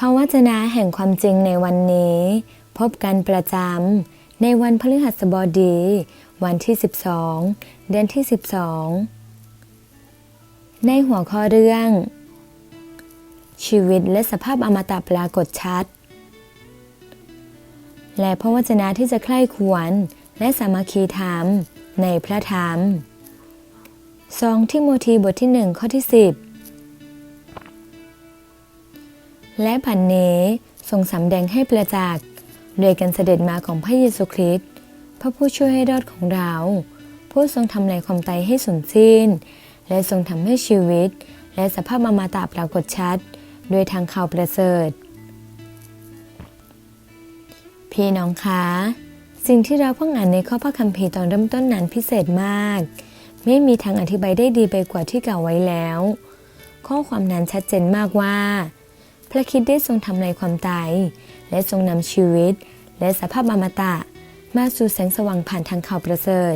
พระวจนะแห่งความจริงในวันนี้ พบกันประจำในวันพฤหัสบดี วันที่ 12 เดือนที่ 12 ในหัวข้อเรื่อง ชีวิตและสภาพอมตะปรากฏชัด และพระวจนะที่จะใคร่ควรและสามัคคีธรรมในพระธรรมสองทิโมธีบทที่หนึ่งข้อที่ 10 และผันเนทรงสำแดงให้ประจักษ์โดยการเสด็จมาของพระเยซูคริสต์พระผู้ช่วยให้รอดของเรา ผู้ทรงทำลายความตายให้สูญสิ้น และทรงทำให้ชีวิต และสภาพอมตะปรากฏชัด โดยทางข่าวประเสริฐ พี่น้องคะสิ่งที่เราเพิ่งอ่านในข้อพระคัมภีร์ตอนเริ่มต้นนั้นพิเศษมาก ไม่มีทางอธิบายได้ดีไปกว่าที่กล่าวไว้แล้ว ข้อความนั้นชัดเจนมากว่า พระคิดได้ทรงทำลายความตาย และทรงนำชีวิต และสภาพอมตะ มาสู่แสงสว่างผ่านทางข่าวประเสริฐ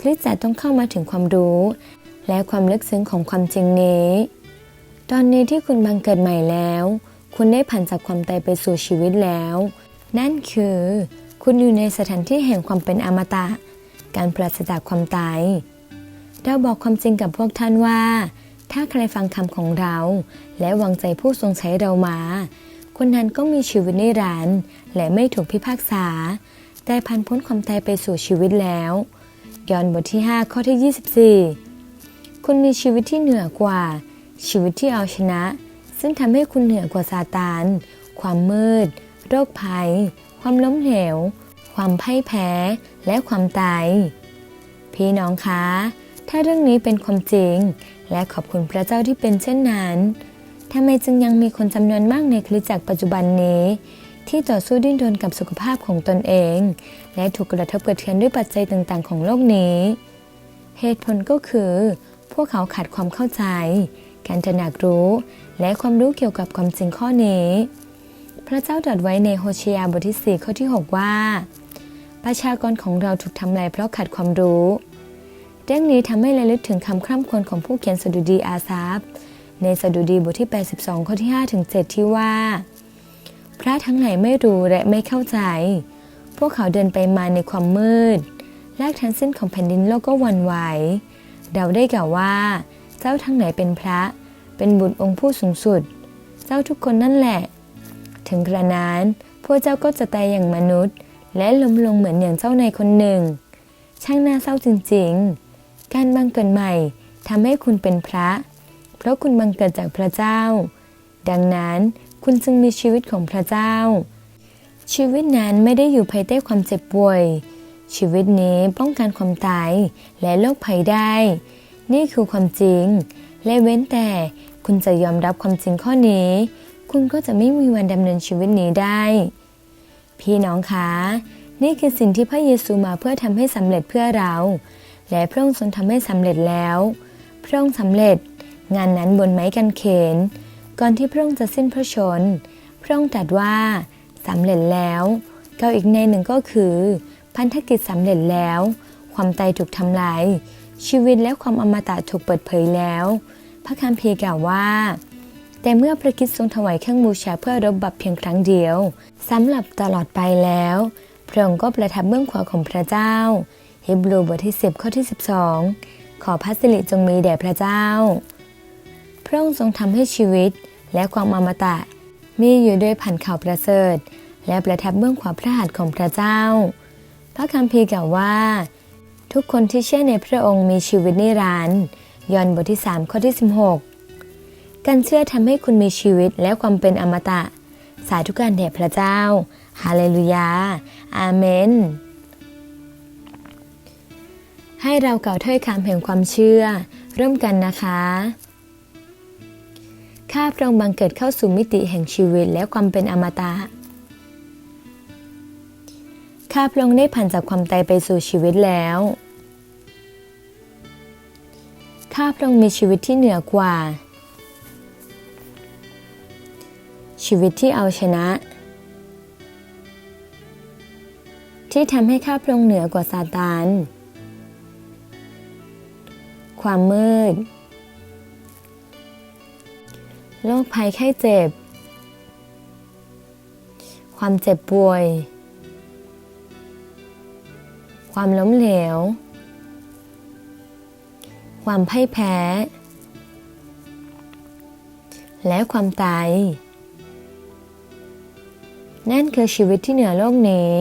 คริสตจักรต้องเข้ามาถึงความรู้ และความลึกซึ้งของความจริงนี้ ตอนนี้ที่คุณบังเกิดใหม่แล้ว คุณได้ผ่านจากความตายไปสู่ชีวิตแล้ว นั่นคือ คุณอยู่ในสถานที่แห่งความเป็นอมตะ การปราศจากความตายเราบอกความจริงกับพวกท่านว่า ถ้าใครฟังคำของเรา และวางใจผู้ทรงใช้เรามา คนนั้นก็มีชีวิตนิรันดร์และไม่ถูกพิพากษา แต่พันพ้นความตายไปสู่ชีวิตแล้วยอห์นบทที่ 5 ข้อที่ 24 คุณมีชีวิตที่เหนือกว่า ชีวิตที่เอาชนะ ซึ่งทำให้คุณเหนือกว่าซาตาน ความมืด โรคภัย ความล้มเหลว ความพ่ายแพ้ และความตาย พี่น้องคะ ถ้าเรื่องนี้เป็นความจริง และขอบคุณพระเจ้าที่เป็นเช่นนั้นทำไมจึงยังมีคนจำนวนมากในคริสตจักรปัจจุบันนี้ ที่ต่อสู้ดิ้นรนกับสุขภาพของตนเอง และถูกกระทบกระเทือนด้วยปัจจัยต่างๆ ของโลกนี้ เหตุผลก็คือ พวกเขาขาดความเข้าใจ การตระหนักรู้ และความรู้เกี่ยวกับความจริงข้อนี้ พระเจ้าตรัสไว้ในโฮเชียบทที่ 4 ข้อที่ 6 ว่า ประชากรของเราถูกทำลายเพราะขาดความรู้ เรื่องนี้ทำให้ระลึกถึงคำคร่ำควรของผู้เขียนสดุดีอาซาฟในสดุดีบทที่ 82 ข้อที่5ถึง7ที่ว่า พระทั้งหลายไม่รู้และไม่เข้าใจ พวกเขาเดินไปมาในความมืดแลกทั้งสิ้นของแผ่นดินโลกก็วันไหวเราได้กล่าวว่า เจ้าทั้งไหนเป็นพระ เป็นบุตรองค์ผู้สูงสุด เจ้าทุกคนนั่นแหละ ถึงกระนั้นพวกเจ้าก็จะตายอย่างมนุษย์ และล้มลงเหมือนอย่างเจ้าในคนหนึ่ง ช่างน่าเศร้าจริงๆ การบังเกิดใหม่ทำให้คุณเป็นพระ เพราะคุณบังเกิดจากพระเจ้า ดังนั้นคุณจึงมีชีวิตของพระเจ้า ชีวิตนั้นไม่ได้อยู่ภายใต้ความเจ็บป่วย ชีวิตนี้ป้องกันความตายและโรคภัยได้ นี่คือความจริง และเว้นแต่คุณจะยอมรับความจริงข้อนี้ คุณก็จะไม่มีวันดำเนินชีวิตนี้ได้ พี่น้องคะ นี่คือสิ่งที่พระเยซูมาเพื่อทำให้สำเร็จเพื่อเรา และพระองค์ทรงทำให้สำเร็จแล้ว พระองค์สำเร็จงานนั้นบนไม้กางเขน ก่อนที่พระองค์จะสิ้นพระชน พระองค์ตรัสว่าสำเร็จแล้วก็อีกในหนึ่งก็คือ พันธกิจสำเร็จแล้ว ความตายถูกทำลาย ชีวิตและความอมตะถูกเปิดเผยแล้ว พระคัมภีร์กล่าวว่า แต่เมื่อพระคริสต์ทรงถวายเครื่องบูชาเพื่อรบบับเพียงครั้งเดียวสำหรับตลอดไปแล้ว พระองค์ก็ประทับเบื้องขวาของพระเจ้า เฮบรูบทที่ 10 ข้อที่ 12 ขอพระสิริจงมีแด่พระเจ้า พระองค์ทรงทำให้ชีวิตและความอมตะ มีอยู่ด้วยผ่านข่าวประเสริฐ และประทับเบื้องขวาพระหัตถ์ของพระเจ้า พระคัมภีร์กล่าวว่า ทุกคนที่เชื่อในพระองค์มีชีวิตนิรันดร์ยอห์นบทที่ 3 ข้อที่ 16 การเชื่อทำให้คุณมีชีวิตและความเป็นอมตะ สาธุการแด่พระเจ้า ฮาเลลูยา อาเมน ให้เรากล่าวถ้อยคำแห่งความเชื่อร่วมกันนะคะ ข้าพระองค์บังเกิดเข้าสู่มิติแห่งชีวิตและความเป็นอมตะ ข้าพระองค์ได้ผ่านจากความตายไปสู่ชีวิตแล้ว ข้าพระองค์มีชีวิตที่เหนือกว่า ชีวิตที่เอาชนะ ที่ทำให้ข้าพระองค์เหนือกว่าซาตาน ความมืด โรคภัยไข้เจ็บ ความเจ็บป่วย ความล้มเหลว ความพ่ายแพ้ และความตาย นั่นคือชีวิตที่เหนือโลกนี้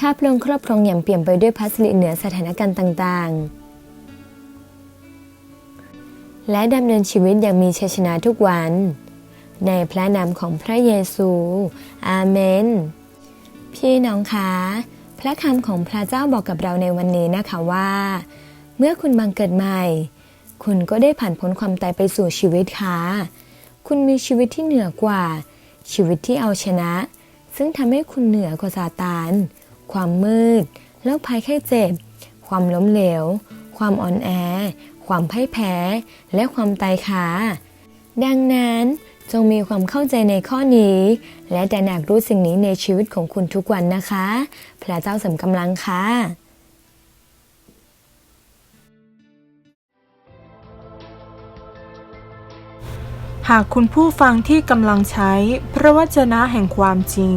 ข้าพระองค์ครอบครองอย่างเปี่ยมไปด้วยพัสริเหนือสถานการณ์ต่างๆ และดำเนินชีวิตอย่างมีชัยชนะทุกวัน ในพระนามของพระเยซู อาเมน พี่น้องคะพระคำของพระเจ้าบอกกับเราในวันนี้นะคะว่า เมื่อคุณบังเกิดใหม่ คุณก็ได้ผ่านพ้นความตายไปสู่ชีวิตค่ะคุณมีชีวิตที่เหนือกว่า ชีวิตที่เอาชนะ ซึ่งทำให้คุณเหนือกว่าซาตาน ความมืด โรคภัยไข้เจ็บ ความล้มเหลว ความอ่อนแอ ความพ่ายแพ้ และความตายค่ะดังนั้นจงมีความเข้าใจในข้อนี้ และตระหนักรู้สิ่งนี้ในชีวิตของคุณทุกวันนะคะ พระเจ้าสริมกำลังค่ะหากคุณผู้ฟังที่กำลังใช้พระวจนะแห่งความจริง